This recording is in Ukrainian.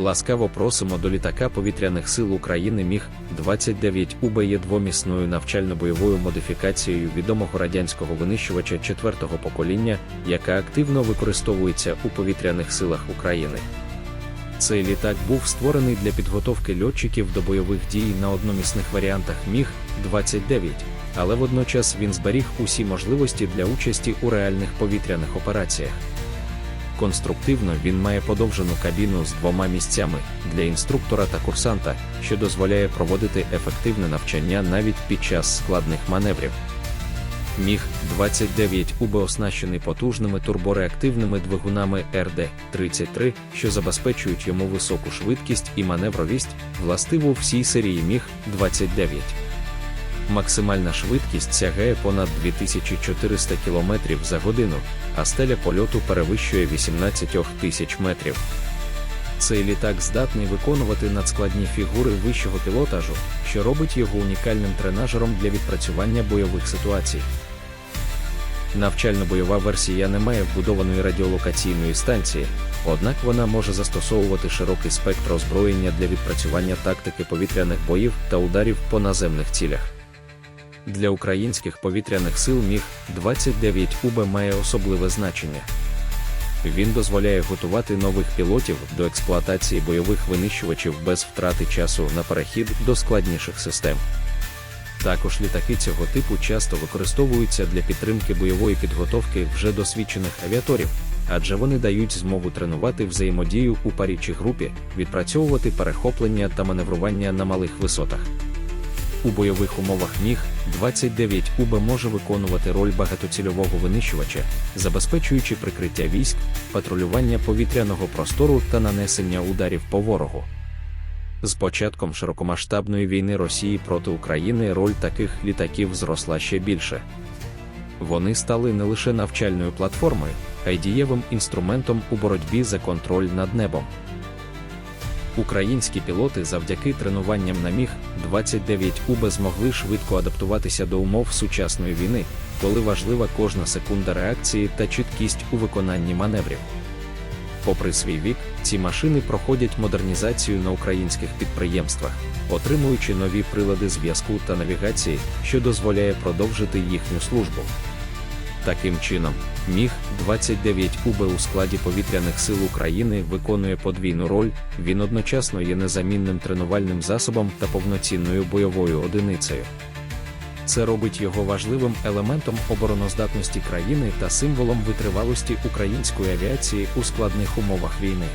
Ласкаво просимо до літака повітряних сил України Міг 29 УБ є двомісною навчально-бойовою модифікацією відомого радянського винищувача четвертого покоління, яка активно використовується у повітряних силах України. Цей літак був створений для підготовки льотчиків до бойових дій на одномісних варіантах Міг-29, але водночас він зберіг усі можливості для участі у реальних повітряних операціях. Конструктивно він має подовжену кабіну з двома місцями для інструктора та курсанта, що дозволяє проводити ефективне навчання навіть під час складних маневрів. Міг 29 УБ оснащений потужними турбореактивними двигунами РД-33, що забезпечують йому високу швидкість і маневровість, властиву всій серії Міг 29. Максимальна швидкість сягає понад 2400 км за годину, а стеля польоту перевищує 18 тисяч метрів. Цей літак здатний виконувати надскладні фігури вищого пілотажу, що робить його унікальним тренажером для відпрацювання бойових ситуацій. Навчально-бойова версія не має вбудованої радіолокаційної станції, однак вона може застосовувати широкий спектр озброєння для відпрацювання тактики повітряних боїв та ударів по наземних цілях. Для українських повітряних сил Міг 29 УБ має особливе значення. Він дозволяє готувати нових пілотів до експлуатації бойових винищувачів без втрати часу на перехід до складніших систем. Також літаки цього типу часто використовуються для підтримки бойової підготовки вже досвідчених авіаторів, адже вони дають змогу тренувати взаємодію у парі чи групі, відпрацьовувати перехоплення та маневрування на малих висотах. У бойових умовах Міг 29 УБ може виконувати роль багатоцільового винищувача, забезпечуючи прикриття військ, патрулювання повітряного простору та нанесення ударів по ворогу. З початком широкомасштабної війни Росії проти України роль таких літаків зросла ще більше. Вони стали не лише навчальною платформою, а й дієвим інструментом у боротьбі за контроль над небом. Українські пілоти завдяки тренуванням на міг 29 УБ змогли швидко адаптуватися до умов сучасної війни, коли важлива кожна секунда реакції та чіткість у виконанні маневрів. Попри свій вік, ці машини проходять модернізацію на українських підприємствах, отримуючи нові прилади зв'язку та навігації, що дозволяє продовжити їхню службу. Таким чином, Міг 29 УБ у складі повітряних сил України виконує подвійну роль, він одночасно є незамінним тренувальним засобом та повноцінною бойовою одиницею. Це робить його важливим елементом обороноздатності країни та символом витривалості української авіації у складних умовах війни.